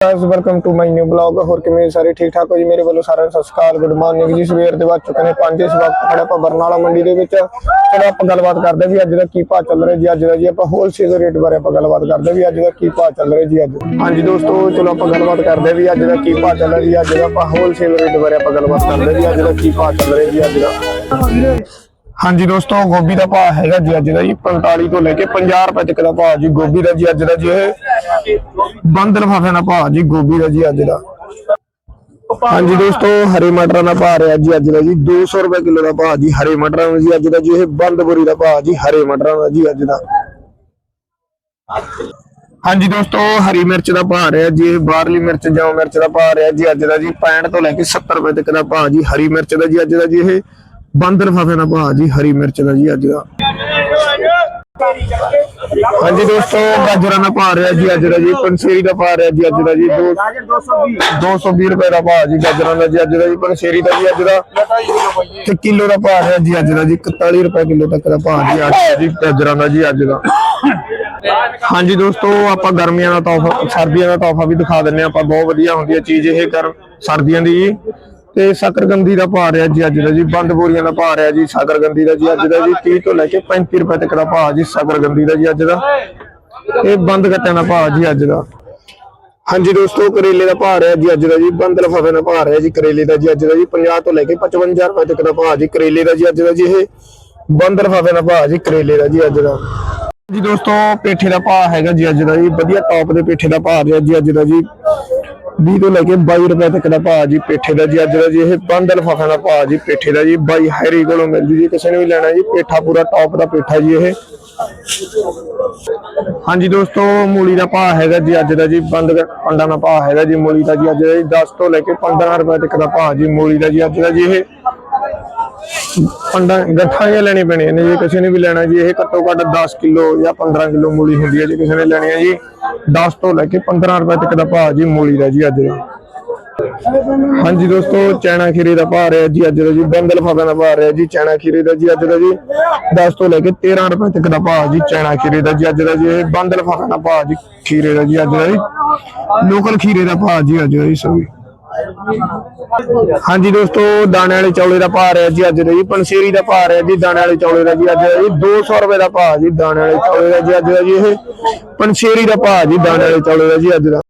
Guys welcome to my new blog ਹੋਰ ਕਿਵੇਂ ਸਾਰੇ? ਠੀਕ ਠਾਕ ਹੋ ਜੀ? ਮੇਰੇ ਵੱਲੋਂ ਸਾਰਿਆਂ ਨੂੰ ਸਤਿ ਸ਼੍ਰੀ ਅਕਾਲ ਗੁੱਡ ਮਾਰਨਿੰਗ ਜੀ। ਸਵੇਰ ਦੇ ਵੱਜ ਚੁੱਕੇ ਨੇ 5 ਇਸ ਵਕਤ ਖੜੇ ਆਪਾਂ ਬਰਨਾਲਾ ਮੰਡੀ ਦੇ ਵਿੱਚ। ਚਲੋ ਆਪਾਂ ਗੱਲਬਾਤ ਕਰਦੇ ਵੀ ਅੱਜ ਦਾ ਕੀ ਭਾਅ ਚੱਲ ਰਿਹਾ ਜੀ। ਅੱਜ ਦਾ ਜੀ ਆਪਾਂ ਹੋਲਸੇਲ ਰੇਟ ਬਾਰੇ ਆਪਾਂ ਗੱਲਬਾਤ ਕਰਦੇ ਵੀ ਅੱਜ ਦਾ ਕੀ ਭਾਅ ਚੱਲ ਰਿਹਾ ਜੀ ਅੱਜ। ਹਾਂਜੀ ਦੋਸਤੋ, ਚਲੋ ਆਪਾਂ ਗੱਲਬਾਤ ਕਰਦੇ ਹਾਂ ਵੀ ਅੱਜ ਦਾ ਕੀ ਭਾਅ ਚੱਲ ਰਿਹਾ ਜੀ। ਅੱਜ ਦਾ ਆਪਾਂ ਹੋਲਸੇਲ ਰੇਟ ਬਾਰੇ ਆਪਾਂ ਗੱਲਬਾਤ ਕਰਦੇ ਵੀ ਅੱਜ ਦਾ ਕੀ ਭਾਅ ਚੱਲ ਰਿਹਾ ਜੀ ਅੱਜ ਦਾ। ਹਾਂਜੀ ਦੋਸਤੋ, ਗੋਭੀ ਦਾ ਭਾਅ ਹੈਗਾ ਜੀ ਅੱਜ ਦਾ ਜੀ 45 ਤੋਂ ਲੈ ਕੇ 50 ਰੁਪਏ ਤੱਕ ਦਾ ਭਾਅ ਜੀ। ਗੋਭੀ ਦਾ ਜੀ ਅੱਜ ਦਾ ਜੀ ਇਹ ਬੰਦ ਲਫਾਫੇ ਦਾ ਭਾਅ ਜੀ, ਗੋਭੀ ਦਾ ਜੀ ਅੱਜ ਦਾ। ਹਾਂਜੀ ਦੋਸਤੋ, ਹਰੇ ਮਟਰਾਂ ਦਾ ਭਾਅ ਰਿਹਾ ਜੀ ਅੱਜ ਦਾ ਜੀ 200 ਰੁਪਏ ਕਿਲੋ ਦਾ ਭਾਅ ਜੀ, ਹਰੇ ਮਟਰਾਂ ਦਾ ਜੀ ਅੱਜ ਦਾ ਜੀ, ਇਹ ਬੰਦ ਬੋਰੀ ਦਾ ਭਾਅ ਜੀ, ਹਰੇ ਮਟਰਾਂ ਦਾ ਜੀ ਅੱਜ ਦਾ। ਹਾਂਜੀ ਦੋਸਤੋ, ਹਰੀ ਮਿਰਚ ਦਾ ਭਾਅ ਰਿਹਾ ਜੀ, ਇਹ ਬਾਹਰਲੀ ਮਿਰਚ ਜਾਂ ਮਿਰਚ ਦਾ ਭਾਅ ਰਿਹਾ ਜੀ ਅੱਜ ਦਾ ਜੀ 65 ਤੋਂ ਲੈ ਕੇ 70 ਰੁਪਏ ਤੱਕ ਦਾ ਭਾਅ ਜੀ, ਹਰੀ ਮਿਰਚ ਦਾ ਜੀ ਅੱਜ ਦਾ ਜੀ ਇਹ ਬੰਦ ਲਫਾਫੇ ਦਾ ਭਾਅ ਜੀ, ਹਰੀ ਮਿਰਚ ਦਾ ਜੀ ਅੱਜ ਦਾ। ਹਾਂਜੀ ਦੋਸਤੋ ਗਾਜਰਾਂ ਦਾ ਭਾਅ ਰਿਹਾ ਜੀ, ਅੱਜ ਦਾ ਜੀ ਪੰਸੇਰੀ ਦਾ ਭਾਅ ਰਿਹਾ ਜੀ, ਅੱਜ ਦਾ ਜੀ 220 ਰੁਪਏ ਦਾ ਭਾਅ ਜੀ, ਗਾਜਰਾਂ ਦਾ ਜੀ, ਅੱਜ ਦਾ ਜੀ ਪੰਸੇਰੀ ਦਾ ਜੀ, ਅੱਜ ਦਾ। ਤੇ ਕਿਲੋ ਦਾ ਭਾਅ ਰਿਹਾ ਜੀ, ਅੱਜ ਦਾ ਜੀ 41 ਰੁਪਏ ਕਿਲੋ ਤੱਕ ਦਾ ਭਾਅ ਜੀ, ਅੱਜ ਦਾ ਜੀ, ਗਾਜਰਾਂ ਦਾ ਜੀ, ਅੱਜ ਦਾ। ਹਾਂਜੀ ਦੋਸਤੋ, ਆਪਾਂ ਗਰਮੀਆਂ ਦਾ ਤੋਹਫਾ ਸਰਦੀਆਂ ਦਾ ਤੋਹਫਾ ਵੀ ਦਿਖਾ ਦਿੰਨੇ ਆਪਾਂ ਬਹੁਤ ਵਧੀਆ ਹੁੰਦੀ ਹੈ ਚੀਜ਼ ਇਹ ਕਰ ਸਰਦੀਆਂ ਦੀ ਜੀ। ਤੇ ਸ਼ਕਰਗੰਦੀ ਦਾ ਭਾਅ ਰਿਹਾ ਜੀ ਅੱਜ ਦਾ ਜੀ ਬੰਦ ਬੋਰੀਆਂ ਦਾ ਭਾਅ ਰਿਹਾ ਜੀ ਸ਼ਕਰਗੰਦੀ ਦਾ ਜੀ ਅੱਜ ਦਾ ਜੀ 30 ਤੋਂ ਲੈ ਕੇ 35 ਰੁਪਏ ਤੱਕ ਦਾ ਭਾਅ ਜੀ ਸ਼ਕਰਗੰਦੀ ਦਾ ਜੀ ਅੱਜ ਦਾ ਇਹ ਬੰਦ ਗੱਟਿਆਂ ਦਾ ਭਾਅ ਜੀ ਅੱਜ ਦਾ ਹਾਂਜੀ ਦੋਸਤੋ ਕਰੇਲੇ ਦਾ ਭਾਅ ਰਿਹਾ ਜੀ ਅੱਜ ਦਾ ਜੀ ਬੰਦ ਲਫਾਫੇ ਦਾ ਭਾਅ ਰਿਹਾ ਜੀ ਕਰੇਲੇ ਦਾ ਜੀ ਅੱਜ ਦਾ ਜੀ 50 ਤੋਂ ਲੈ ਕੇ 55 ਰੁਪਏ ਤੱਕ ਦਾ ਭਾਅ ਜੀ ਕਰੇਲੇ ਦਾ ਜੀ ਅੱਜ ਦਾ ਜੀ ਇਹ ਬੰਦ ਲਫਾਫੇ ਦਾ ਭਾਅ ਜੀ ਕਰੇਲੇ ਦਾ ਜੀ ਅੱਜ ਦਾ ਜੀ ਦੋਸਤੋ ਪੇਠੇ ਦਾ ਭਾਅ ਹੈਗਾ ਜੀ ਅੱਜ ਦਾ ਜੀ ਵਧੀਆ ਟੌਪ ਦੇ ਪੇਠੇ ਦਾ ਭਾਅ ਰਿਹਾ ਜੀ ਅੱਜ ਦਾ ਜੀ 20 ਤੋਂ ਲੈ ਕੇ 22 ਰੁਪਏ ਤੱਕ ਦਾ ਭਾਅ ਜੀ, ਪੇਠੇ ਦਾ ਜੀ, ਅੱਜ ਦਾ ਜੀ, ਇਹ ਬੰਦ ਲਫਾਫਿਆਂ ਦਾ ਭਾਅ ਜੀ, ਪੇਠੇ ਦਾ ਜੀ, ਬਾਈ ਹੈਰੀ ਕੋਲੋਂ ਮਿਲ ਜੀ, ਕਿਸੇ ਨੇ ਵੀ ਲੈਣਾ ਜੀ, ਪੇਠਾ ਪੂਰਾ ਟੌਪ ਦਾ ਪੇਠਾ ਜੀ ਇਹ। ਹਾਂਜੀ ਦੋਸਤੋ, ਮੂਲੀ ਦਾ ਭਾਅ ਹੈਗਾ ਜੀ, ਅੱਜ ਦਾ ਜੀ, ਬੰਦ ਪੰਡਾਂ ਦਾ ਭਾਅ ਹੈਗਾ ਜੀ, ਮੂਲੀ ਦਾ ਜੀ, ਅੱਜ ਦਾ ਜੀ 10 ਤੋਂ ਲੈ ਕੇ 15 ਰੁਪਏ ਤੱਕ ਦਾ ਭਾਅ ਜੀ, ਮੂਲੀ ਦਾ ਜੀ, ਅੱਜ ਦਾ ਜੀ ਇਹ। ਪੰਡਾਂ ਗੱਠਾਂ ਜਿਹੀਆਂ ਲੈਣੀ ਪੈਣੀਆਂ ਨੇ ਜੇ, ਕਿਸੇ ਨੇ ਵੀ ਲੈਣਾ ਜੀ, ਇਹ ਘੱਟੋ ਘੱਟ 10 ਕਿਲੋ ਜਾਂ 15 ਕਿਲੋ ਮੂਲੀ ਹੁੰਦੀ ਹੈ ਜੇ, ਕਿਸੇ ਨੇ ਲੈਣੀ ਹੈ ਜੀ। 10 ਤੋਂ ਲੈ ਕੇ 15 ਰੁਪਏ ਤੱਕ ਦਾ ਭਾਅ ਜੀ ਮੂਲੀ ਦਾ ਜੀ ਅੱਜ ਦਾ। ਹਾਂਜੀ ਦੋਸਤੋ ਚੈਨਾ ਖੀਰੇ ਦਾ ਭਾਅ ਰਿਹਾ ਜੀ ਅੱਜ ਦਾ ਜੀ ਬੰਦ ਲਫਾਫਿਆਂ ਦਾ ਭਾਅ ਰਿਹਾ ਜੀ ਚੈਨਾ ਖੀਰੇ ਦਾ ਜੀ ਅੱਜ ਦਾ ਜੀ। 10 ਤੋਂ ਲੈ ਕੇ 13 ਰੁਪਏ ਤੱਕ ਦਾ ਭਾਅ ਜੀ ਚੈਨਾ ਖੀਰੇ ਦਾ ਜੀ ਅੱਜ ਦਾ ਜੀ, ਇਹ ਬੰਦ ਲਫਾਫਿਆਂ ਦਾ ਭਾਅ ਜੀ, ਖੀਰੇ ਦਾ ਜੀ ਅੱਜ ਦਾ ਜੀ। ਲੋਕਲ ਖੀਰੇ ਦਾ ਭਾਅ ਜੀ ਅੱਜ ਦਾ ਜੀ ਸਭੀ ਹਾਂਜੀ ਦੋਸਤੋ, ਦਾਣੇ ਵਾਲੇ ਚੌਲੇ ਦਾ ਭਾਅ ਰਿਹਾ ਜੀ ਅੱਜ ਦਾ ਜੀ ਪੰਸੇਰੀ ਦਾ ਭਾਅ ਰਿਹਾ ਜੀ, ਦਾਣੇ ਵਾਲੇ ਚੌਲੇ ਦਾ ਜੀ ਅੱਜ ਦਾ ਜੀ 200 ਰੁਪਏ ਦਾ ਭਾਅ ਜੀ ਦਾਣੇ ਵਾਲੇ ਚੌਲੇ ਦਾ ਜੀ ਅੱਜ ਦਾ ਜੀ ਇਹ ਪੰਸੇਰੀ ਦਾ ਭਾਅ ਜੀ ਦਾਣੇ ਵਾਲੇ ਚੌਲੇ ਦਾ ਜੀ ਅੱਜ ਦਾ।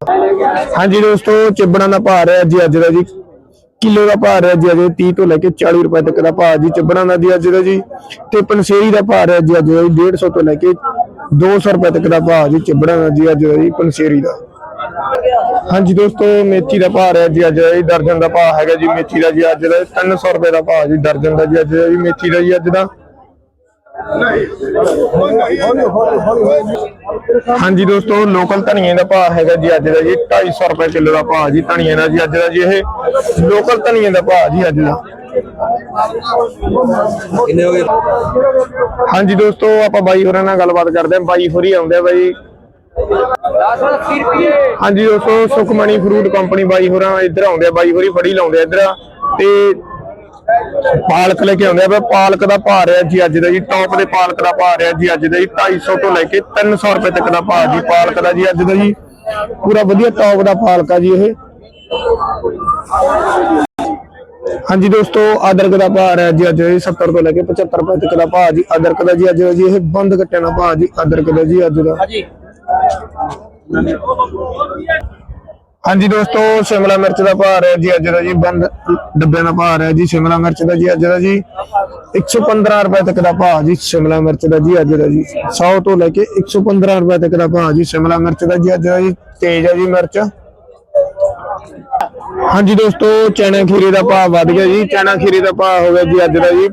ਹਾਂਜੀ ਦੋਸਤੋ, ਚਿਬੜਾਂ ਦਾ ਭਾਅ ਰਿਹਾ ਜੀ ਅੱਜ ਦਾ ਜੀ, ਕਿਲੋ ਦਾ ਭਾਅ ਰਿਹਾ ਜੀ ਅੱਜ 30 ਤੋਂ ਲੈ ਕੇ 40 ਰੁਪਏ ਤੱਕ ਦਾ ਭਾਅ ਜੀ ਚਿਬੜਾਂ ਦਾ ਜੀ ਅੱਜ ਦਾ ਜੀ, ਤੇ ਪੰਸੇਰੀ ਦਾ ਭਾਅ ਰਿਹਾ ਜੀ ਅੱਜ ਦਾ ਜੀ 150 ਤੋਂ ਲੈ ਕੇ 200 ਰੁਪਏ ਤੱਕ ਦਾ ਭਾਅ ਜੀ ਚਿਬੜਾਂ ਦਾ ਜੀ ਅੱਜ ਦਾ ਜੀ ਪੰਸੇਰੀ ਦਾ। ਹਾਂਜੀ ਦੋਸਤੋ, ਮੇਥੀ ਦਾ ਭਾਅ ਹੈ ਜੀ ਅੱਜ ਇਹ ਦਰਜਨ ਦਾ ਭਾਅ ਹੈਗਾ ਜੀ ਮੇਥੀ ਦਾ ਜੀ ਅੱਜ ਦਾ। 300 ਰੁਪਏ ਦਾ ਭਾਅ ਜੀ, ਦਰਜਨ ਦਾ ਜੀ ਅੱਜ ਦਾ ਜੀ, ਮੇਥੀ ਦਾ ਜੀ ਅੱਜ ਦਾ। ਹਾਂਜੀ ਦੋਸਤੋ ਲੋਕਲ ਧਨੀਏ ਦਾ ਭਾਅ ਹੈਗਾ ਜੀ ਅੱਜ ਦਾ ਜੀ 250 ਰੁਪਏ ਕਿਲੋ ਦਾ ਭਾਅ ਜੀ, ਧਨੀਏ ਦਾ ਜੀ ਅੱਜ ਦਾ ਜੀ, ਇਹ ਲੋਕਲ ਧਨੀਏ ਦਾ ਭਾਅ ਜੀ ਅੱਜ ਦਾ। ਹਾਂਜੀ ਦੋਸਤੋ, ਆਪਾਂ ਬਾਈ ਹੋਰਾਂ ਨਾਲ ਗੱਲਬਾਤ ਕਰਦੇ ਹਾਂ। ਬਾਈ ਹੋਰੀ ਆਉਂਦੇ ਆ ਬਾਈ। ਹਾਂਜੀ ਦੋਸਤੋ ਸੁਖਮਣੀ ਫਰੂਟ ਕੰਪਨੀ ਬਾਈ ਹੋਰਾਂ ਇੱਧਰ ਆਉਂਦੇ ਆ, ਬਾਈ ਹੋਰੀ ਫੜੀ ਲਾਉਂਦੇ ਇੱਧਰ। ਤੇ ਪਾਲਕ ਲੈ ਕੇ ਆਉਂਦੇ ਆ ਪਾਲਕ ਦਾ ਭਾਅ ਰਿਹਾ ਜੀ ਅੱਜ ਦਾ ਜੀ ਟੌਪ ਦੇ ਪਾਲਕ ਦਾ ਭਾਅ ਰਿਹਾ ਜੀ ਅੱਜ ਦਾ ਜੀ 250 ਤੋਂ ਲੈ ਕੇ 300 ਰੁਪਏ ਤੱਕ ਦਾ ਭਾਅ ਜੀ, ਪਾਲਕ ਦਾ ਜੀ ਅੱਜ ਦਾ ਜੀ। ਪੂਰਾ ਵਧੀਆ ਟੌਪ ਦਾ ਪਾਲਕ ਆ ਜੀ ਇਹ। ਹਾਂਜੀ ਦੋਸਤੋ, ਅਦਰਕ ਦਾ ਭਾਅ ਰਿਹਾ ਜੀ ਅੱਜ 70 ਤੋਂ ਲੈ ਕੇ 75 ਰੁਪਏ ਤੱਕ ਦਾ ਭਾਅ ਜੀ, ਅਦਰਕ ਦਾ ਜੀ ਅੱਜ ਜੀ, ਇਹ ਬੰਦ ਕੱਟਿਆ ਦਾ ਭਾਅ ਜੀ, ਅਦਰਕ ਦਾ ਜੀ ਅੱਜ ਦਾ। ਹਾਂਜੀ ਹਾਂਜੀ ਦੋਸਤੋ, ਸ਼ਿਮਲਾ ਮਿਰਚ ਦਾ ਭਾਅ ਹੈ ਜੀ ਅੱਜ ਦਾ ਜੀ, ਬੰਦ ਡੱਬਿਆਂ ਦਾ ਭਾਅ ਹੈ ਜੀ, ਸ਼ਿਮਲਾ ਮਿਰਚ ਦਾ ਜੀ ਅੱਜ ਦਾ ਜੀ 115 ਰੁਪਏ ਤੱਕ ਦਾ ਭਾਅ ਜੀ ਸ਼ਿਮਲਾ ਮਿਰਚ ਦਾ ਜੀ ਅੱਜ ਦਾ ਜੀ 100 ਤੋਂ ਲੈ ਕੇ 115 ਰੁਪਏ ਤੱਕ ਦਾ ਭਾਅ ਜੀ ਸ਼ਿਮਲਾ ਮਿਰਚ ਦਾ ਜੀ ਅੱਜ ਦਾ ਜੀ, ਤੇਜ਼ ਹੈ ਜੀ ਮਿਰਚ। ਹਾਂਜੀ ਦੋਸਤੋ, ਚਨਾ ਖੀਰੇ ਦਾ ਭਾਅ ਵੱਧ ਗਿਆ ਜੀ, ਚਨਾ ਖੀਰੇ ਦਾ ਭਾਅ ਹੋ ਗਿਆ ਜੀ ਅੱਜ ਦਾ ਜੀ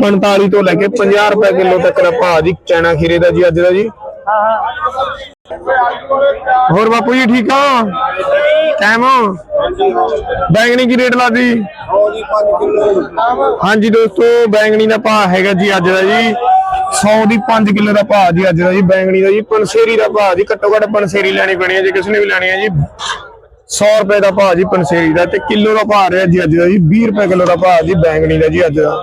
45 ਤੋਂ ਲੈ ਕੇ 50 ਰੁਪਏ ਕਿਲੋ ਤੱਕ ਦਾ ਭਾਅ ਜੀ, ਚਨਾ ਖੀਰੇ ਦਾ ਜੀ ਅੱਜ ਦਾ ਜੀ। ਹੋਰ ਬਾਪੂ ਜੀ ਠੀਕ ਆ ਕਾਇਮ ਬੈਂਗਣੀ ਕੀ ਰੇਟ ਲਾਦੀ? ਹਾਂਜੀ ਦੋਸਤੋ, ਬੈਂਗਣੀ ਦਾ ਭਾਅ ਹੈਗਾ ਜੀ ਅੱਜ ਦਾ ਜੀ। 100 ਦੀ 5 ਕਿਲੋ ਦਾ ਭਾਅ ਜੀ ਅੱਜ ਦਾ ਜੀ, ਬੈਂਗਣੀ ਦਾ ਜੀ। ਪਨਸੇਰੀ ਦਾ ਭਾਅ ਜੀ, ਘੱਟੋ ਘੱਟ ਪਨਸੇਰੀ ਲੈਣੀ ਪੈਣੀ ਹੈ ਜੇ ਕਿਸੇ ਨੇ ਵੀ ਲੈਣੀ ਹੈ ਜੀ। 100 ਰੁਪਏ ਦਾ ਭਾਅ ਜੀ ਪਨਸੇਰੀ ਦਾ ਤੇ ਕਿਲੋ ਦਾ ਭਾਅ ਰਿਹਾ ਜੀ ਅੱਜ ਦਾ ਜੀ। 20 ਰੁਪਏ ਕਿਲੋ ਦਾ ਭਾਅ ਜੀ ਬੈਂਗਣੀ ਦਾ ਜੀ ਅੱਜ ਦਾ।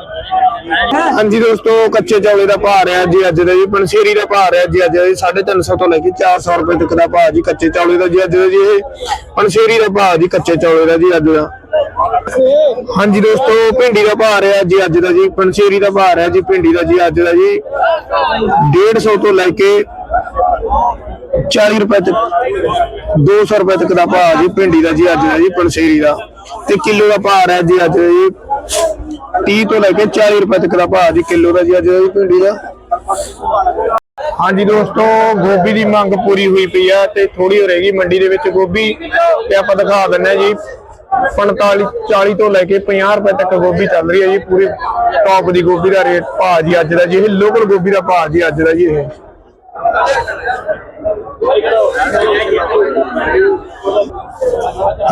ਹਾਂਜੀ ਦੋਸਤੋ, ਕੱਚੇ ਚੌਲੇ ਦਾ ਭਾਅ ਰਿਹਾ ਜੀ ਅੱਜ ਦਾ ਜੀ ਪੰਸੇਰੀ ਦਾ ਭਾਅ ਰਿਹਾ ਜੀ ਅੱਜ ਦਾ 350 ਤੋਂ ਲੈ ਕੇ 400 ਰੁਪਏ ਤੱਕ ਦਾ ਭਾਅ ਜੀ ਕੱਚੇ ਚੌਲੇ ਦਾ ਜੀ ਅੱਜ ਦਾ ਜੀ ਇਹ ਪੰਸੇਰੀ ਦਾ ਭਾਅ ਜੀ, ਕੱਚੇ ਚੌਲੇ ਦਾ ਜੀ ਅੱਜ ਦਾ। ਹਾਂਜੀ ਦੋਸਤੋ, ਭਿੰਡੀ ਦਾ ਭਾਅ ਰਿਹਾ ਜੀ ਅੱਜ ਦਾ ਜੀ ਪੰਸੇਰੀ ਦਾ ਭਾਅ ਰਿਹਾ ਜੀ, ਭਿੰਡੀ ਦਾ ਜੀ ਅੱਜ ਦਾ ਜੀ 150 ਤੋਂ ਲੈ ਕੇ 40 ਰੁਪਏ ਤੱਕ 200 ਰੁਪਏ ਤੱਕ ਦਾ ਭਾਅ ਜੀ, ਭਿੰਡੀ ਦਾ ਜੀ ਅੱਜ ਦਾ ਜੀ ਪੰਸੇਰੀ ਦਾ। ਤੇ ਕਿਲੋ ਦਾ ਭਾਅ ਰਿਹਾ ਜੀ ਅੱਜ ਦਾ ਜੀ 30 ਤੋਂ ਲੈ ਕੇ 40 ਰੁਪਏ ਤੱਕ ਦਾ ਭਾਅ ਜੀ ਕਿਲੋ ਦਾ ਜੀ ਅੱਜ ਦਾ ਭਿੰਡੀ ਦਾ। ਹਾਂਜੀ ਦੋਸਤੋ, ਗੋਭੀ ਦੀ ਮੰਗ ਪੂਰੀ ਹੋਈ ਪਈ ਆ ਤੇ ਥੋੜੀ ਹੋ ਰਹੇਗੀ ਮੰਡੀ ਦੇ ਵਿੱਚ ਗੋਭੀ ਤੇ ਆਪਾਂ ਦਿਖਾ ਦਿੰਨੇ ਜੀ। 45 40 ਤੋਂ ਲੈ ਕੇ 50 ਰੁਪਏ ਤੱਕ ਗੋਭੀ ਚੱਲ ਰਹੀ ਹੈ ਜੀ, ਪੂਰੀ ਟੌਪ ਦੀ ਗੋਭੀ ਦਾ ਰੇਟ ਭਾਅ ਜੀ ਅੱਜ ਦਾ ਜੀ, ਇਹ ਲੋਕਲ ਗੋਭੀ ਦਾ ਭਾਅ ਜੀ ਅੱਜ ਦਾ ਜੀ ਇਹ।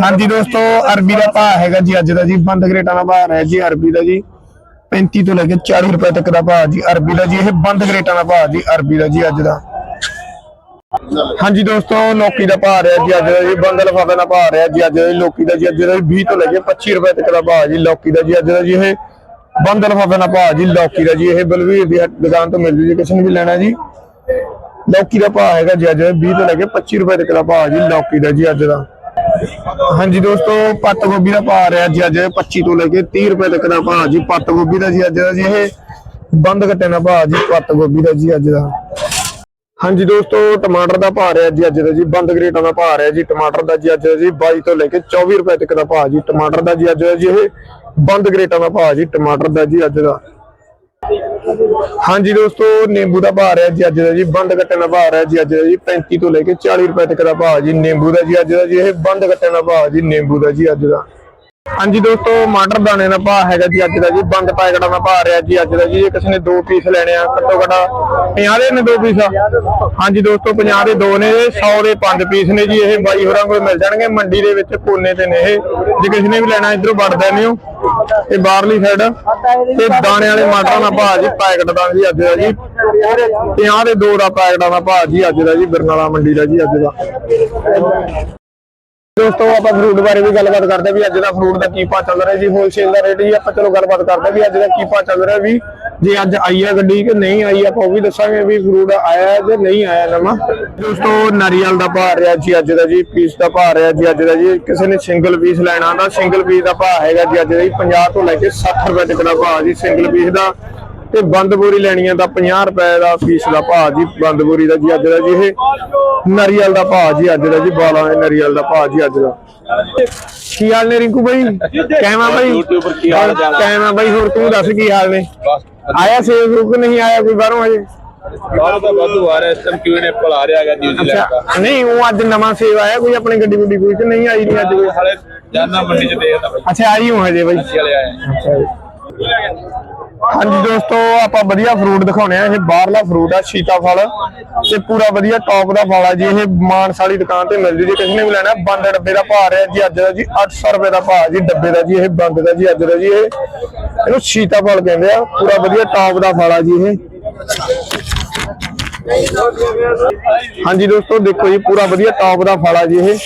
ਹਾਂਜੀ ਦੋਸਤੋ, ਅਰਬੀ ਦਾ ਭਾਅ ਹੈਗਾ ਜੀ ਅੱਜ ਦਾ ਜੀ। ਬੰਦ ਗਰੇਟਾਂ ਦਾ ਭਾਅ ਹੈ ਜੀ ਅਰਬੀ ਦਾ ਜੀ। 35 ਤੋਂ ਲੈ ਕੇ 40 ਰੁਪਏ ਤੱਕ ਦਾ ਭਾਅ ਜੀ ਅਰਬੀ ਦਾ ਜੀ। ਇਹ ਬੰਦ ਗਰੇਟਾਂ ਦਾ ਭਾਅ ਜੀ ਅਰਬੀ ਦਾ ਜੀ ਅੱਜ ਦਾ। ਹਾਂਜੀ ਦੋਸਤੋ, ਲੋਕੀ ਦਾ ਭਾਅ ਰਿਹਾ ਜੀ ਅੱਜ ਦਾ ਜੀ। ਬੰਦ ਲਫਾਫੇ ਦਾ ਭਾਅ ਰਿਹਾ ਜੀ ਅੱਜ ਦਾ ਲੋਕੀ ਦਾ ਜੀ ਅੱਜ ਦਾ ਜੀ। 20 ਤੋਂ ਲੈ ਕੇ 25 ਰੁਪਏ ਤੱਕ ਦਾ ਭਾਅ ਜੀ। ਲੋਕੀ ਦਾ ਜੀ ਅੱਜ ਦਾ ਜੀ। ਇਹ ਬੰਦ ਲਫਾਫੇ ਦਾ ਭਾਅ ਜੀ। ਲੋਕੀ ਦਾ ਜੀ। ਇਹ ਬਲਵੀਰ ਦੀ ਦੁਕਾਨ ਤੋਂ ਮਿਲ ਜੂ ਜੀ। ਕਿਸੇ ਨੂੰ ਵੀ ਲੈਣਾ ਜੀ। ਲੌਕੀ ਦਾ ਭਾਅ ਹੈਗਾ ਜੀ ਅੱਜ 20 ਤੋਂ ਲੈ ਕੇ 25 ਰੁਪਏ ਤੱਕ ਦਾ ਭਾਅ ਜੀ, ਲੌਕੀ ਦਾ ਜੀ ਅੱਜ ਦਾ। ਹਾਂਜੀ ਦੋਸਤੋ, ਪੱਤ ਗੋਭੀ ਦਾ ਭਾਅ ਰਿਹਾ ਜੀ ਅੱਜ 25 ਤੋਂ ਲੈ ਕੇ 30 ਰੁਪਏ ਤੱਕ ਦਾ ਭਾਅ ਜੀ, ਪੱਤ ਗੋਭੀ ਦਾ ਜੀ ਅੱਜ ਦਾ ਜੀ, ਇਹ ਬੰਦ ਕੱਟੇ ਦਾ ਭਾਅ ਜੀ, ਪੱਤ ਗੋਭੀ ਦਾ ਜੀ ਅੱਜ ਦਾ। ਹਾਂਜੀ ਦੋਸਤੋ, ਟਮਾਟਰ ਦਾ ਭਾਅ ਰਿਹਾ ਜੀ ਅੱਜ ਦਾ ਜੀ, ਬੰਦ ਗਰੇਟਾਂ ਦਾ ਭਾਅ ਰਿਹਾ ਜੀ, ਟਮਾਟਰ ਦਾ ਜੀ ਅੱਜ ਦਾ ਜੀ 22 ਤੋਂ ਲੈ ਕੇ 24 ਰੁਪਏ ਤੱਕ ਦਾ ਭਾਅ ਜੀ, ਟਮਾਟਰ ਦਾ ਜੀ ਅੱਜ ਦਾ ਜੀ, ਇਹ ਬੰਦ ਗਰੇਟਾਂ ਦਾ ਭਾਅ ਜੀ, ਟਮਾਟਰ ਦਾ ਜੀ ਅੱਜ ਦਾ। ਹਾਂਜੀ ਦੋਸਤੋ, ਨਿੰਬੂ ਦਾ ਭਾਅ ਰਿਹਾ ਜੀ ਅੱਜ ਦਾ ਜੀ ਬੰਦ ਕੱਟੇ ਦਾ ਭਾਅ ਰਿਹਾ ਜੀ ਅੱਜ ਦਾ ਜੀ 35 ਤੋਂ ਲੈ ਕੇ 40 ਰੁਪਏ ਤੱਕ ਦਾ ਭਾਅ ਜੀ ਨਿੰਬੂ ਦਾ ਜੀ ਅੱਜ ਦਾ ਜੀ, ਇਹ ਬੰਦ ਕੱਟੇ ਦਾ ਭਾਅ ਜੀ ਨਿੰਬੂ ਦਾ ਜੀ ਅੱਜ ਦਾ। ਹਾਂਜੀ ਦੋਸਤੋ ਮਟਰ ਦਾਣੇ ਦਾ ਭਾਅ ਹੈਗਾ ਜੀ ਅੱਜ ਦਾ ਜੀ, ਬੰਦ ਪੈਕਟਾਂ ਦਾ ਭਾਅ ਰਿਹਾ ਜੀ ਅੱਜ ਦਾ ਜੀ। ਕਿਸੇ ਨੇ ਦੋ ਪੀਸ ਲੈਣੇ ਆ, ਘੱਟੋ ਘੱਟ 50 ਦੇ ਨੇ ਦੋ ਪੀਸ ਹਾਂਜੀ ਦੋਸਤੋ 50 ਦੇ ਦੋ ਨੇ 100 ਦੇ ਪੰਜ ਪੀਸ ਨੇ ਜੀ ਇਹ। ਬਾਈ ਹੋਰਾਂ ਕੋਲ ਮਿਲ ਜਾਣਗੇ, ਮੰਡੀ ਦੇ ਵਿੱਚ ਕੋਨੇ ਤੇ ਨੇ ਇਹ। ਜੇ ਕਿਸੇ ਨੇ ਵੀ ਲੈਣਾ, ਇਧਰੋਂ ਵੜਦੇ ਨੇ ਹੋ ਇਹ ਬਾਹਰਲੀ ਸਾਈਡ ਤੇ ਦਾਣੇ ਵਾਲੇ ਮਟਰਾਂ ਦਾ ਭਾਅ ਜੀ ਪੈਕਟ ਦਾ ਜੀ ਅੱਜ ਦਾ ਜੀ। 50 ਦੇ ਦੋ ਦਾ ਪੈਕਟਾਂ ਦਾ ਭਾਅ ਜੀ ਅੱਜ ਦਾ ਜੀ, ਬਰਨਾਲਾ ਮੰਡੀ ਦਾ ਜੀ ਅੱਜ ਦਾ। ਦੋਸਤੋ ਆਪਾਂ ਫਰੂਟ ਬਾਰੇ ਵੀ ਗੱਲਬਾਤ ਕਰਦੇ ਵੀ ਅੱਜ ਦਾ ਫਰੂਟ ਦਾ ਕੀ ਭਾਅ ਚੱਲ ਰਿਹਾ ਜੀ ਹੋਲਸੇਲ ਦਾ ਰੇਟ ਜੀ, ਆਪਾਂ ਚਲੋ ਗੱਲਬਾਤ ਕਰਦੇ ਵੀ ਅੱਜ ਦਾ ਕੀ ਭਾਅ ਚੱਲ ਰਿਹਾ ਵੀ ਜੇ ਅੱਜ ਆਈ ਆ ਗੱਡੀ ਕਿ ਨਹੀਂ ਆਈ, ਆਪਾਂ ਉਹ ਵੀ ਦੱਸਾਂਗੇ ਵੀ ਫਰੂਟ ਆਇਆ ਜਾਂ ਨਹੀਂ ਆਇਆ ਨਵਾਂ। ਦੋਸਤੋ ਨਾਰੀਅਲ ਦਾ ਭਾਅ ਰਿਹਾ ਜੀ ਅੱਜ ਦਾ ਜੀ ਪੀਸ ਦਾ ਭਾਅ ਰਿਹਾ ਜੀ ਅੱਜ ਦਾ ਜੀ, ਕਿਸੇ ਨੇ ਸਿੰਗਲ ਪੀਸ ਲੈਣਾ ਤਾਂ ਸਿੰਗਲ ਪੀਸ ਦਾ ਭਾਅ ਹੈਗਾ ਜੀ ਅੱਜ ਦਾ ਜੀ 50 ਤੋਂ ਲੈ ਕੇ 60 ਰੁਪਏ ਤੱਕ ਦਾ ਭਾਅ ਜੀ ਸਿੰਗਲ ਪੀਸ ਦਾ। ਤੇ ਬੰਦ ਬੋਰੀ ਲੈਣੀ ਆ ਤਾਂ 50 ਰੁਪਏ ਦਾ ਪੀਸ ਦਾ ਭਾਅ ਜੀ ਬੰਦ ਬੋਰੀ ਦਾ ਜੀ ਅੱਜ ਦਾ ਜੀ ਇਹ। ਨਾਰੀਅਲ ਦਾ ਭਾਅ ਜੀ ਅੱਜ ਦਾ ਜੀ ਬਾਲਾਂ ਦੇ ਨਾਰੀਅਲ ਦਾ ਭਾਅ ਜੀ ਅੱਜ ਦਾ। ਕੀ ਹਾਲ ਨੇ ਰਿੰਕੂ ਬਾਈ? ਕਹਿਮਾ ਬਾਈ? YouTube ਕੀ ਹਾਲ ਚਾਲ ਹੈ? ਕਹਿਮਾ ਬਾਈ ਹੋਰ ਤੂੰ ਦੱਸ ਕੀ ਹਾਲ ਨੇ? ਆਇਆ ਸੇਬ ਰੁਕ ਨਹੀਂ ਆਇਆ ਕੋਈ ਬਾਹਰੋਂ ਅਜੇ ਬਾਹਰ ਵਾਧੂ ਆ ਰਿਹਾ ਇਸ ਟਾਈਮ ਕਿਉਂ ਨੇ ਪਲ ਆ ਰਿਹਾ ਹੈਗਾ ਨਿਊਜ਼ੀਲੈਂਡ ਦਾ। ਅੱਛਾ ਨਹੀਂ ਉਹ ਅੱਜ ਨਵਾਂ ਸੇਬ ਆਇਆ ਕੋਈ ਆਪਣੀ ਗੱਡੀ ਗੁੱਡੀ ਕੋਈ ਕਿ ਨਹੀਂ ਆਈ ਨਹੀਂ ਅੱਜ? ਕੋਈ ਹਾਲੇ ਜਾਨਾ ਮੰਡੀ ਚ ਦੇਖਦਾ ਬਾਈ। ਅੱਛਾ ਆਈ ਹੂੰ ਹਜੇ ਬਾਈ। ਹਾਂਜੀ ਦੋਸਤੋ, ਆਪਾਂ ਵਧੀਆ ਫਰੂਟ ਦਿਖਾਉਣੇ ਆ। ਇਹ ਬਾਹਰਲਾ ਫਰੂਟ ਆ, ਸੀਤਾਫਲ। ਤੇ ਪੂਰਾ ਵਧੀਆ ਟੌਪ ਦਾ ਫਲ ਆ ਜੀ। ਇਹ ਮਾਨਸ ਵਾਲੀ ਦੁਕਾਨ ਤੇ ਮਿਲਦੀ ਜੀ। ਕਿਸੇ ਨੇ ਵੀ ਲੈਣਾ, ਬੰਦ ਡੱਬੇ ਦਾ ਭਾਅ ਰਿਹਾ ਜੀ, ਅੱਜ ਦਾ ਜੀ 800 ਰੁਪਏ ਦਾ ਭਾਅ ਜੀ, ਡੱਬੇ ਦਾ ਜੀ, ਇਹ ਬੰਦ ਦਾ ਜੀ, ਅੱਜ ਦਾ ਜੀ, ਇਹ। ਇਹਨੂੰ ਸੀਤਾਫਲ ਕਹਿੰਦੇ ਆ। ਪੂਰਾ ਵਧੀਆ ਟੌਪ ਦਾ ਫਲ ਆ ਜੀ, ਇਹ। ਹਾਂਜੀ ਦੋਸਤੋ, ਦੇਖੋ ਜੀ, ਪੂਰਾ ਵਧੀਆ ਟੌਪ ਦਾ ਫਲ ਆ ਜੀ, ਇਹ।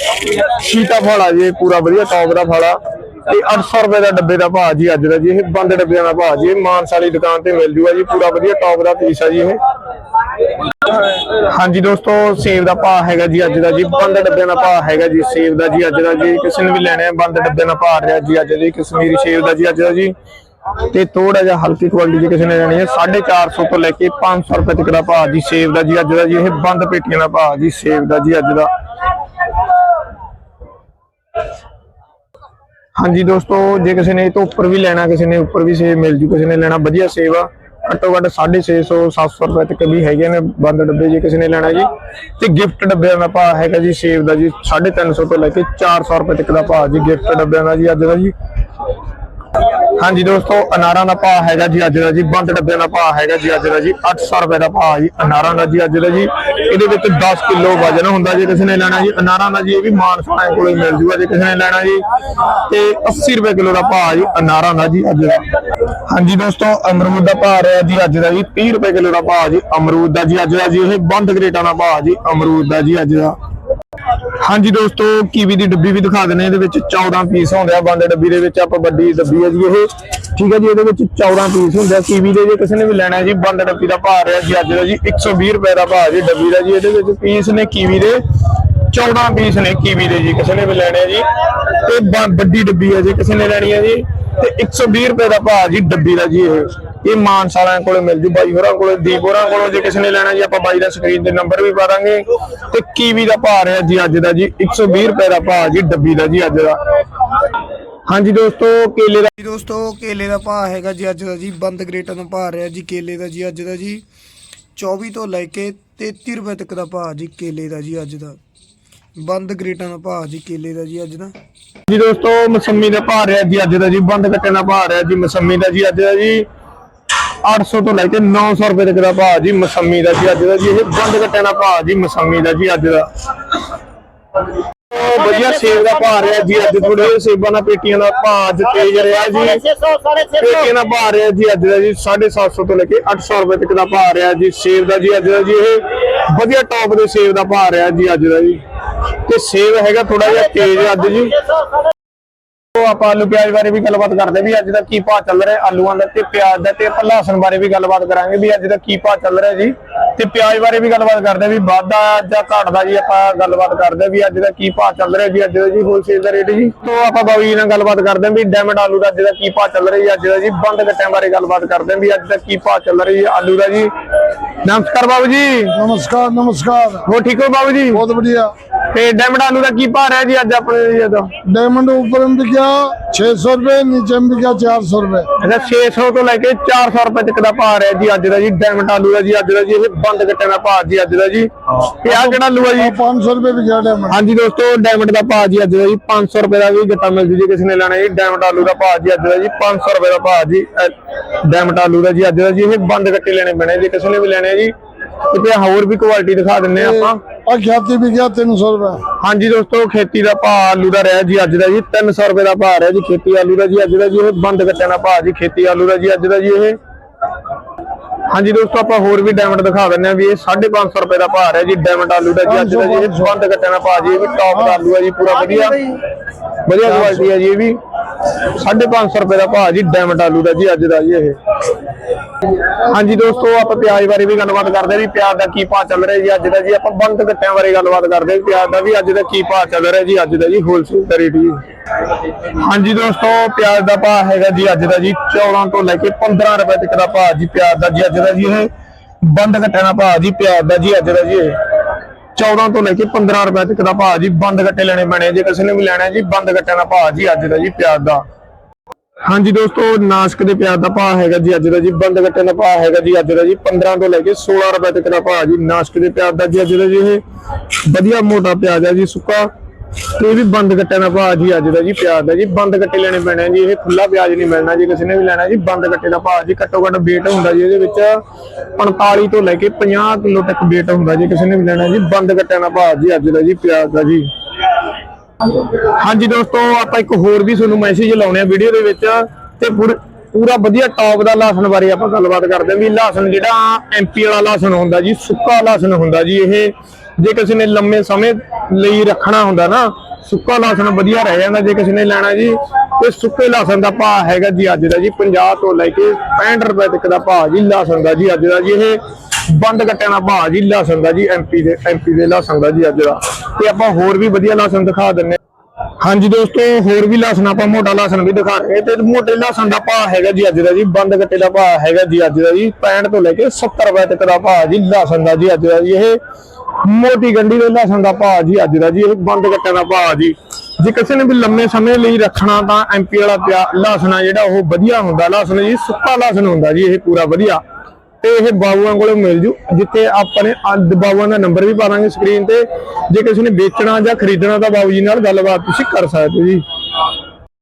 ਸ਼ੀਤਾ ਫਲ ਆ ਜੀ, ਇਹ ਪੂਰਾ ਵਧੀਆ ਟੌਪ ਦਾ ਫਲ ਆ। ਤੇ 800 ਰੁਪਏ ਦਾ ਡੱਬੇ ਦਾ ਭਾਅ ਜੀ ਅੱਜ ਦਾ ਜੀ, ਇਹ ਬੰਦ ਡੱਬਿਆਂ ਦਾ ਭਾਅ ਜੀ, ਇਹ ਮਾਨਸ ਵਾਲੀ ਦੁਕਾਨ ਤੇ ਮਿਲ ਜੂਗਾ ਜੀ, ਪੂਰਾ ਵਧੀਆ ਟੌਪ ਦਾ ਪੀਸ ਆ ਜੀ ਇਹ। ਹਾਂਜੀ ਦੋਸਤੋ, ਸੇਬ ਦਾ ਭਾਅ ਹੈਗਾ ਜੀ ਅੱਜ ਦਾ ਜੀ, ਬੰਦ ਡੱਬਿਆਂ ਦਾ ਭਾਅ ਹੈਗਾ ਜੀ, ਸੇਬ ਦਾ ਜੀ ਅੱਜ ਦਾ ਜੀ, ਕਿਸੇ ਨੇ ਵੀ ਲੈਣੇ ਆ, ਬੰਦ ਡੱਬੇ ਦਾ ਭਾਅ ਰਿਹਾ ਜੀ ਅੱਜ ਦੀ, ਕਸ਼ਮੀਰੀ ਸੇਬ ਦਾ ਜੀ ਅੱਜ ਦਾ ਜੀ। ਤੇ ਥੋੜਾ ਜਿਹਾ ਹਲਕੀ ਕੁਆਲਿਟੀ ਦੀ ਕਿਸੇ ਨੇ ਲੈਣੀ ਹੈ 450 ਤੋਂ ਲੈ ਕੇ 500 ਰੁਪਏ ਤੱਕ ਦਾ ਭਾਅ ਜੀ ਸੇਬ ਦਾ ਜੀ ਅੱਜ ਦਾ ਜੀ, ਇਹ ਬੰਦ ਪੇਟੀਆਂ ਦਾ ਭਾਅ ਜੀ, ਸੇਬ ਦਾ ਜੀ ਅੱਜ ਦਾ। ਹਾਂਜੀ ਦੋਸਤੋ, ਜੇ ਕਿਸੇ ਨੇ ਇਹ ਤੋਂ ਉੱਪਰ ਵੀ ਲੈਣਾ, ਕਿਸੇ ਨੇ ਉੱਪਰ ਵੀ ਸੇਬ ਮਿਲ ਜੂ, ਕਿਸੇ ਨੇ ਲੈਣਾ ਵਧੀਆ ਸੇਬ ਆ, ਘੱਟੋ ਘੱਟ 650 700 ਰੁਪਏ ਤੱਕ ਵੀ ਹੈਗੇ ਨੇ ਬੰਦ ਡੱਬੇ ਜੇ ਕਿਸੇ ਨੇ ਲੈਣਾ ਜੀ। ਤੇ ਗਿਫਟ ਡੱਬਿਆਂ ਦਾ ਭਾਅ ਹੈਗਾ ਜੀ ਸੇਬ ਦਾ ਜੀ 350 ਤੋਂ ਲੈ ਕੇ 400 ਰੁਪਏ ਤੱਕ ਦਾ ਭਾਅ ਜੀ ਗਿਫਟ ਡੱਬਿਆਂ ਦਾ ਜੀ, ਅੱਜ ਦਾ ਜੀ। ਹਾਂਜੀ ਦੋਸਤੋ, ਅਨਾਰਾਂ ਦਾ ਭਾਅ ਹੈਗਾ ਜੀ ਅੱਜ ਦਾ ਜੀ, ਬੰਦ ਡੱਬਿਆਂ ਦਾ ਭਾਅ ਹੈਗਾ ਜੀ ਅੱਜ ਦਾ ਜੀ 800 ਰੁਪਏ ਦਾ ਭਾਅ ਜੀ, ਅਨਾਰਾਂ ਦਾ ਜੀ ਅੱਜ ਦਾ ਜੀ। ਇਹਦੇ ਵਿੱਚ 10 ਕਿਲੋ ਵਜਨ ਹੁੰਦਾ ਜੇ ਕਿਸੇ ਨੇ ਲੈਣਾ ਜੀ, ਅਨਾਰਾਂ ਦਾ ਜੀ ਇਹ ਵੀ ਮਾਨਸਾਂ ਕੋਲੇ ਮਿਲ ਜੂਗਾ ਜੇ ਕਿਸੇ ਨੇ ਲੈਣਾ ਜੀ। ਤੇ 80 ਰੁਪਏ ਕਿਲੋ ਦਾ ਭਾਅ ਜੀ, ਅਨਾਰਾਂ ਦਾ ਜੀ ਅੱਜ ਦਾ। ਹਾਂਜੀ ਦੋਸਤੋ, ਅਮਰੂਦ ਦਾ ਭਾਅ ਰਿਹਾ ਜੀ ਅੱਜ ਦਾ ਜੀ 30 ਰੁਪਏ ਕਿਲੋ ਦਾ ਭਾਅ ਜੀ, ਅਮਰੂਦ ਦਾ ਜੀ ਅੱਜ ਦਾ ਜੀ, ਇਹ ਬੰਦ ਗ੍ਰੇਟਾਂ ਦਾ ਭਾਅ ਜੀ, ਅਮਰੂਦ ਦਾ ਜੀ ਅੱਜ ਦਾ। ਹਾਂਜੀ ਦੋਸਤੋ, ਕੀਵੀ ਦੀ ਡੱਬੀ ਵੀ ਦਿਖਾ ਦਿੰਦੇ ਹਾਂ। ਇਹਦੇ ਵਿੱਚ 14 ਪੀਸ ਹੁੰਦੇ ਆ ਬੰਦ ਡੱਬੀ ਦੇ ਵਿੱਚ ਆਪਾਂ ਵੱਡੀ ਡੱਬੀ ਹੈ ਜੀ ਇਹ। ਠੀਕ ਹੈ ਜੀ, ਇਹਦੇ ਵਿੱਚ 14 ਪੀਸ ਹੁੰਦੇ ਆ। ਕੀਵੀ ਦੇ ਜੇ ਕਿਸੇ ਨੇ ਵੀ ਲੈਣਾ ਜੀ ਬੰਦ ਡੱਬੀ ਦਾ ਭਾਅ ਰਿਹਾ ਜੀ ਅੱਜ ਦਾ ਜੀ 120 ਰੁਪਏ ਦਾ ਭਾਅ ਜੀ ਡੱਬੀ ਦਾ ਜੀ। ਇਹਦੇ ਵਿੱਚ ਪੀਸ ਨੇ ਕੀਵੀ ਦੇ 14 ਪੀਸ ਨੇ ਕੀਵੀ ਦੇ ਜੀ, ਕਿਸੇ ਨੇ ਵੀ ਲੈਣੇ ਜੀ। ਤੇ ਵੱਡੀ ਡੱਬੀ ਹੈ ਜੀ, ਕਿਸੇ ਨੇ ਲੈਣੀ ਹੈ ਜੀ। ਤੇ 120 ਰੁਪਏ ਦਾ ਭਾਅ ਜੀ ਡੱਬੀ ਦਾ ਜੀ ਇਹ। ਇਹ ਮਾਨਸਾਲਿਆਂ ਕੋਲੇ ਮਿਲ ਜੂ ਬਾਈ ਹੋਰਾਂ ਕੋਲੇ ਦੀਪ ਹੋਰਾਂ ਕੋਲੋਂ ਜੇ ਕਿਸੇ ਨੇ ਲੈਣਾ ਜੀ ਆਪਾਂ ਬਾਈ ਦਾ ਸਕਰੀਨ ਤੇ ਨੰਬਰ ਵੀ ਪਾ ਦਾਂਗੇ। ਤੇ ਕੀਵੀ ਦਾ ਭਾਅ ਰਿਹਾ ਜੀ ਅੱਜ ਦਾ ਜੀ 120 ਰੁਪਏ ਦਾ ਭਾਅ ਜੀ ਡੱਬੀ ਦਾ ਜੀ ਅੱਜ ਦਾ। ਹਾਂਜੀ ਦੋਸਤੋ ਕੇਲੇ ਦਾ ਜੀ ਦੋਸਤੋ ਕੇਲੇ ਦਾ ਭਾਅ ਹੈਗਾ ਜੀ ਅੱਜ ਦਾ ਜੀ ਬੰਦ ਗ੍ਰੇਟਾਂ ਦਾ ਭਾਅ ਰਿਹਾ ਜੀ ਕੇਲੇ ਦਾ ਜੀ ਅੱਜ ਦਾ ਜੀ 24 ਤੋਂ ਲੈ ਕੇ 33 ਰੁਪਏ ਤੱਕ ਦਾ ਭਾਅ ਜੀ ਕੇਲੇ ਦਾ ਜੀ ਅੱਜ ਦਾ। ਬੰਦ ਗ੍ਰੇਟਾਂ ਦਾ ਭਾਅ ਜੀ ਕੇਲੇ ਦਾ ਜੀ ਅੱਜ ਦਾ। ਜੀ ਦੋਸਤੋ ਮਸੰਮੀ ਦਾ ਭਾਅ ਰਿਹਾ ਜੀ ਅੱਜ ਦਾ ਜੀ ਬੰਦ ਕੱਟੇ ਦਾ ਭਾਅ ਰਿਹਾ ਜੀ ਮਸੰਮੀ ਦਾ ਜੀ ਅੱਜ ਦਾ ਜੀ। 800 ਤੋਂ ਲੈ ਕੇ 900 ਰੁਪਏ ਤੱਕ ਦਾ ਭਾਅ ਜੀ ਮਸੰਮੀ ਦਾ ਜੀ ਅੱਜ ਦਾ ਜੀ ਇਹ ਬੰਦ ਕੱਟੇ ਦਾ ਭਾਅ ਜੀ ਮਸੰਮੀ ਦਾ ਜੀ ਅੱਜ ਦਾ। ਵਧੀਆ ਸੇਬ ਦਾ ਭਾਅ ਰਿਹਾ ਜੀ ਅੱਜ ਥੋੜੇ ਸੇਬਾਂ ਦਾ ਪੇਟੀਆਂ ਦਾ ਭਾਅ ਅੱਜ ਤੇਜ਼ ਰਿਹਾ ਜੀ। ਪੇਟੀਆਂ ਦਾ ਭਾਅ ਰਿਹਾ ਜੀ ਅੱਜ ਦਾ ਜੀ 750 ਤੋਂ ਲੈ ਕੇ 800 ਰੁਪਏ ਤੱਕ ਦਾ ਭਾਅ ਰਿਹਾ ਜੀ ਸੇਬ ਦਾ ਜੀ ਅੱਜ ਦਾ ਜੀ ਇਹ ਵਧੀਆ ਟੌਪ ਦੇ ਸੇਬ ਦਾ ਭਾਅ ਰਿਹਾ ਜੀ ਅੱਜ ਦਾ ਜੀ। ਤੇ ਸੇਬ ਹੈਗਾ ਥੋੜਾ ਜਿਹਾ ਤੇਜ਼ ਅੱਜ ਜੀ। ਉਹ ਆਪਾਂ ਆਲੂ ਪਿਆਜ਼ ਬਾਰੇ ਵੀ ਗੱਲਬਾਤ ਕਰਦੇ ਵੀ ਅੱਜ ਦਾ ਕੀ ਭਾਅ ਚੱਲ ਰਿਹਾ, ਆਲੂਆਂ ਦਾ ਤੇ ਪਿਆਜ਼ ਦਾ ਤੇ ਆਪਾਂ ਲਹਸਨ ਬਾਰੇ ਵੀ ਗੱਲਬਾਤ ਕਰਾਂਗੇ ਵੀ ਅੱਜ ਦਾ ਕੀ ਭਾਅ ਚੱਲ ਰਿਹਾ ਜੀ। ਤੇ ਪਿਆਜ਼ ਬਾਰੇ ਵੀ ਗੱਲਬਾਤ ਕਰਦੇ ਆ ਵੀ ਵਾਧਾ ਜਾਂ ਘਟਦਾ ਜੀ ਆਪਾਂ ਗੱਲਬਾਤ ਕਰਦੇ ਆ ਵੀ ਅੱਜ ਦਾ ਕੀ ਭਾਅ ਚੱਲ ਰਿਹਾ ਜੀ ਅੱਜ ਦਾ ਜੀ ਹੋਲਸੇਲ ਦਾ ਰੇਟ ਜੀ। ਤੋਂ ਆਪਾਂ ਬਾਬੂ ਜੀ ਨਾਲ ਗੱਲਬਾਤ ਕਰਦੇ ਆ ਵੀ ਡਾਇਮੰਡ ਆਲੂ ਦਾ ਅੱਜ ਦਾ ਕੀ ਭਾਅ ਚੱਲ ਰਿਹਾ ਜੀ ਅੱਜ ਦਾ ਜੀ ਬੰਦ ਗੱਟਿਆਂ ਬਾਰੇ ਗੱਲਬਾਤ ਕਰਦੇ ਆ ਵੀ ਅੱਜ ਦਾ ਕੀ ਭਾਅ ਚੱਲ ਰਿਹਾ ਜੀ ਆਲੂ ਦਾ ਜੀ। ਨਮਸਕਾਰ ਬਾਬੂ ਜੀ। ਨਮਸਕਾਰ ਨਮਸਕਾਰ। ਹੋ ਠੀਕ ਹੋ ਬਾਬੂ ਜੀ? ਬਹੁਤ ਵਧੀਆ। ਤੇ ਡਾਇਮੰਡ ਆਲੂ ਦਾ ਕੀ ਭਾਅ ਰਿਹਾ ਜੀ ਅੱਜ ਆਪਣੇ ਜੀ ਦਾ ਡਾਇਮੰਡ ਉੱਪਰ ਗਿਆ 600 ਰੁਪਏ ਨੀਚੇ ਗਿਆ 400 ਰੁਪਏ। ਅੱਛਾ 600 ਤੋਂ ਲੈ ਕੇ 400 ਰੁਪਏ ਤੱਕ ਦਾ ਭਾਅ ਰਿਹਾ ਜੀ ਅੱਜ ਦਾ ਜੀ ਡਾਇਮੰਡ ਆਲੂ ਦਾ ਜੀ ਅੱਜ ਦਾ ਜੀ ਇਹ ਬੰਦ ਕੱਟਣਾ ਭਾਅ ਜੀ ਅੱਜ ਦਾ ਜੀ। ਤੇ ਆ ਕਿਹੜਾ ਲੂਆ ਜੀ? 500 ਰੁਪਏ ਵਿਚਾ ਡਾਇਮੰਡ ਹਾਂਜੀ ਦੋਸਤੋ ਡਾਇਮੰਡ ਦਾ ਭਾਅ ਜੀ ਅੱਜ ਦਾ ਜੀ। 500 ਰੁਪਏ ਦਾ ਵੀ ਗੱਟਾ ਮਿਲ ਜੂ ਕਿਸੇ ਨੇ ਲੈਣਾ ਜੀ। ਡਾਇਮੰਡ ਆਲੂ ਦਾ ਭਾਅ ਜੀ ਅੱਜ ਦਾ ਜੀ। 500 ਰੁਪਏ ਦਾ ਭਾਅ ਜੀ। ਡਾਇਮੰਡ ਆਲੂ ਦਾ ਜੀ ਅੱਜ ਦਾ ਜੀ। ਇਹ ਬੰਦ ਕੱਟੇ ਲੈਣੇ ਪੈਣੇ ਜੀ। ਕਿਸੇ ਨੇ ਵੀ ਲੈਣੇ ਜੀ। ਤੇ ਹੋਰ ਵੀ ਕੁਆਲਿਟੀ ਦਿਖਾ ਦਿੰਨੇ ਆਪਾਂ। ਆ ਖੇਤੀ ਵੀ ਗਿਆ 300 ਰੁਪਏ। ਹਾਂਜੀ ਦੋਸਤੋ ਖੇਤੀ ਦਾ ਭਾਅ ਆਲੂ ਦਾ ਰਿਹਾ ਜੀ ਅੱਜ ਦਾ ਜੀ। 300 ਰੁਪਏ ਦਾ ਭਾਅ ਰਿਹਾ ਜੀ ਖੇਤੀ ਆਲੂ ਦਾ ਜੀ। ਅੱਜ ਦਾ ਜੀ ਇਹ ਬੰਦ ਕੱਟਿਆ ਦਾ ਭਾਅ ਜੀ। ਖੇਤੀ ਆਲੂ ਦਾ ਜੀ ਅੱਜ ਦਾ ਜੀ ਇਹ। ਹਾਂਜੀ ਦੋਸਤੋ ਆਪਾਂ ਹੋਰ ਵੀ ਡਾਇਮੰਡ ਦਿਖਾ ਦਿੰਨੇ ਆ ਵੀ ਇਹ 550 ਰੁਪਏ ਦਾ ਭਾਅ ਰਿਹਾ ਜੀ ਡਾਇਮੰਡ ਆਲੂ ਦਾ ਜੀ ਅੱਜ ਦਾ ਜੀ ਇਹ ਬੰਦ ਕੱਟਿਆ ਦਾ ਭਾਅ ਜੀ ਇਹ ਵੀ ਟੌਪ ਦਾ ਆਲੂ ਹੈ ਜੀ ਪੂਰਾ ਵਧੀਆ ਵਧੀਆ ਕੁਆਲਿਟੀ ਹੈ ਜੀ ਇਹ ਵੀ। 550 ਰੁਪਏ ਦਾ ਭਾਅ ਜੀ ਡਾਇਮੰਡ ਆਲੂ ਦਾ ਜੀ, ਅੱਜ ਦਾ ਜੀ ਇਹ। ਹਾਂਜੀ ਦੋਸਤੋ, ਆਪਾਂ ਪਿਆਜ਼ ਬਾਰੇ ਵੀ ਗੱਲਬਾਤ ਕਰਦੇ ਆ ਪਿਆਜ਼ ਦਾ ਕੀ ਭਾਅ ਚੱਲ ਰਿਹਾ ਜੀ, ਅੱਜ ਦਾ ਜੀ, ਆਪਾਂ ਬੰਦ ਗੱਟਿਆਂ ਬਾਰੇ ਗੱਲਬਾਤ ਕਰਦੇ ਆ ਪਿਆਜ਼ ਦਾ ਵੀ ਅੱਜ ਦਾ ਕੀ ਭਾਅ ਚੱਲ ਰਿਹਾ ਜੀ, ਅੱਜ ਦਾ ਜੀ ਹੋਲਸੇਲ ਦਾ ਰੇਟ ਜੀ। ਹਾਂਜੀ ਦੋਸਤੋ, ਪਿਆਜ਼ ਦਾ ਭਾਅ ਹੈਗਾ ਜੀ, ਅੱਜ ਦਾ ਜੀ 14 ਤੋਂ ਲੈ ਕੇ 15 ਰੁਪਏ ਤੱਕ ਦਾ ਭਾਅ ਜੀ, ਪਿਆਜ਼ ਦਾ ਜੀ, ਅੱਜ ਦਾ ਜੀ ਇਹ। ਬੰਦ ਕੱਟਿਆਂ ਦਾ ਭਾਅ ਜੀ, ਪਿਆਜ਼ ਦਾ ਜੀ, ਅੱਜ ਦਾ ਜੀ ਇਹ। 14 ਤੋਂ ਲੈ ਕੇ 15 ਰੁਪਏ ਤੱਕ ਦਾ ਭਾਅ ਜੀ, ਬੰਦ ਗੱਟੇ ਲੈਣੇ ਪੈਣੇ ਜੇ ਕਿਸੇ ਨੇ ਵੀ ਲੈਣਾ ਜੀ, ਬੰਦ ਗੱਟਿਆਂ ਦਾ ਭਾਅ ਜੀ ਅੱਜ ਦਾ ਜੀ, ਪਿਆਜ਼ ਦਾ। ਹਾਂਜੀ ਦੋਸਤੋ, ਨਾਸਕ ਦੇ ਪਿਆਜ਼ ਦਾ ਭਾਅ ਹੈਗਾ ਜੀ ਅੱਜ ਦਾ ਜੀ, ਬੰਦ ਗੱਟੇ ਦਾ ਭਾਅ ਹੈਗਾ ਜੀ ਅੱਜ ਦਾ ਜੀ 15 ਤੋਂ ਲੈ ਕੇ 16 ਰੁਪਏ ਤੱਕ ਦਾ ਭਾਅ ਜੀ, ਨਾਸਕ ਦੇ ਪਿਆਜ਼ ਦਾ ਜੀ ਅੱਜ ਦਾ ਜੀ ਇਹ ਵਧੀਆ ਮੋਟਾ ਪਿਆਜ਼ ਹੈ ਜੀ, ਸੁੱਕਾ। ਇਹ ਵੀ ਬੰਦ ਗੱਟੇ ਦਾ ਭਾਅ ਜੀ ਅੱਜ ਦਾ ਜੀ ਪਿਆਜ਼ ਦਾ ਜੀ। ਬੰਦ ਗੱਟੇ ਲੈਣੇ ਪੈਣੇ ਜੀ, ਇਹ ਖੁੱਲਾ ਪਿਆਜ਼ ਨਹੀਂ ਮਿਲਣਾ ਜੀ, ਕਿਸੇ ਨੇ ਵੀ ਲੈਣਾ ਜੀ। ਬੰਦ ਗੱਟੇ ਦਾ ਭਾਅ ਜੀ, ਘੱਟੋ ਘੱਟ weight ਹੁੰਦਾ ਜੀ ਇਹਦੇ ਵਿੱਚ 45 ਤੋਂ ਲੈ ਕੇ 50 ਕਿਲੋ ਤੱਕ weight ਹੁੰਦਾ ਜੀ, ਕਿਸੇ ਨੇ ਵੀ ਲੈਣਾ ਜੀ। ਬੰਦ ਗੱਟੇ ਦਾ ਭਾਅ ਜੀ ਅੱਜ ਦਾ ਜੀ ਪਿਆਜ਼ ਦਾ ਜੀ। ਹਾਂਜੀ ਦੋਸਤੋ, ਆਪਾਂ ਇੱਕ ਹੋਰ ਵੀ ਤੁਹਾਨੂੰ ਮੈਸੇਜ ਲਾਉਣੇ ਆ ਵੀਡੀਓ ਦੇ ਵਿੱਚ ਤੇ ਪੂਰਾ ਵਧੀਆ ਟੌਪ ਦਾ ਲਸਣ ਬਾਰੇ ਆਪਾਂ ਗੱਲਬਾਤ ਕਰਦੇ ਹਾਂ ਵੀ ਲਸਣ ਜਿਹੜਾ ਐਮਪੀ ਵਾਲਾ ਲਸਣ ਹੁੰਦਾ ਜੀ, ਸੁੱਕਾ ਲਸਣ ਹੁੰਦਾ ਜੀ ਇਹ। ਜੇ ਕਿਸੇ ਨੇ ਲੰਮੇ ਸਮੇਂ ਲਈ ਰੱਖਣਾ ਹੁੰਦਾ ਨਾ, ਸੁੱਕਾ ਲਸਣ ਵਧੀਆ ਰਹਿ ਜਾਂਦਾ ਜੇ ਕਿਸੇ ਨੇ ਲੈਣਾ ਜੀ। ਤੇ ਸੁੱਕੇ ਲਸਣ ਦਾ ਭਾਅ ਹੈਗਾ ਜੀ ਅੱਜ ਦਾ ਜੀ 50 ਤੋਂ ਲੈ ਕੇ 65 ਰੁਪਏ ਤੱਕ ਦਾ ਭਾਅ ਜੀ ਲਸਣ ਦਾ ਜੀ ਅੱਜ ਦਾ ਜੀ ਇਹ ਬੰਦ ਕੱਟਿਆ ਦਾ ਭਾਅ ਜੀ ਲਸਣ ਦਾ ਜੀ ਐਮਪੀ ਦੇ ਐਮਪੀ ਦੇ ਲਸਣ ਦਾ ਜੀ ਅੱਜ ਦਾ। ਤੇ ਆਪਾਂ ਹੋਰ ਵੀ ਵਧੀਆ ਲਸਣ ਦਿਖਾ ਦਿੰਨੇ ਹਾਂਜੀ ਦੋਸਤੋ, ਹੋਰ ਵੀ ਲਸਣ ਆਪਾਂ ਮੋਟਾ ਲਸਣ ਵੀ ਦਿਖਾ ਰਹੇ ਤੇ ਮੋਟੇ ਲਸਣ ਦਾ ਭਾਅ ਹੈਗਾ ਜੀ ਅੱਜ ਦਾ ਜੀ, ਬੰਦ ਗੱਟੇ ਦਾ ਭਾਅ ਹੈਗਾ ਜੀ ਅੱਜ ਦਾ ਜੀ 65 ਤੋਂ ਲੈ ਕੇ 70 ਰੁਪਏ ਤੱਕ ਦਾ ਭਾਅ ਜੀ ਲਸਣ ਦਾ ਜੀ ਅੱਜ ਦਾ ਜੀ ਇਹ ਮੋਟੀ ਗੰਢੀ ਦੇ ਲਸਣ ਦਾ ਭਾਅ ਜੀ ਅੱਜ ਦਾ ਜੀ, ਇਹ ਬੰਦ ਗੱਟੇ ਦਾ ਭਾਅ ਜੀ। ਜੇ ਕਿਸੇ ਨੇ ਵੀ ਲੰਮੇ ਸਮੇਂ ਲਈ ਰੱਖਣਾ ਤਾਂ ਐਮਪੀ ਵਾਲਾ ਪਿਆ ਲਸਣਾ ਜਿਹੜਾ ਉਹ ਵਧੀਆ ਹੁੰਦਾ ਲਸਣ ਜੀ ਸੁੱਕਾ ਲਸਣ ਹੁੰਦਾ ਜੀ, ਇਹ ਪੂਰਾ ਵਧੀਆ। ਤੇ ਇਹ ਬਾਬੂਆਂ ਕੋਲੇ ਮਿਲ ਜੂ, ਜਿੱਥੇ ਆਪਾਂ ਨੇ ਅੱਜ ਬਾਬੂਆਂ ਦਾ ਨੰਬਰ ਵੀ ਪਾ ਦਾਂਗੇ ਸਕਰੀਨ ਤੇ। ਜੇ ਕਿਸੇ ਨੇ ਵੇਚਣਾ ਜਾਂ ਖਰੀਦਣਾ ਤਾਂ ਬਾਬੂ ਜੀ ਨਾਲ ਗੱਲਬਾਤ ਤੁਸੀਂ ਕਰ ਸਕਦੇ ਹੋ ਜੀ।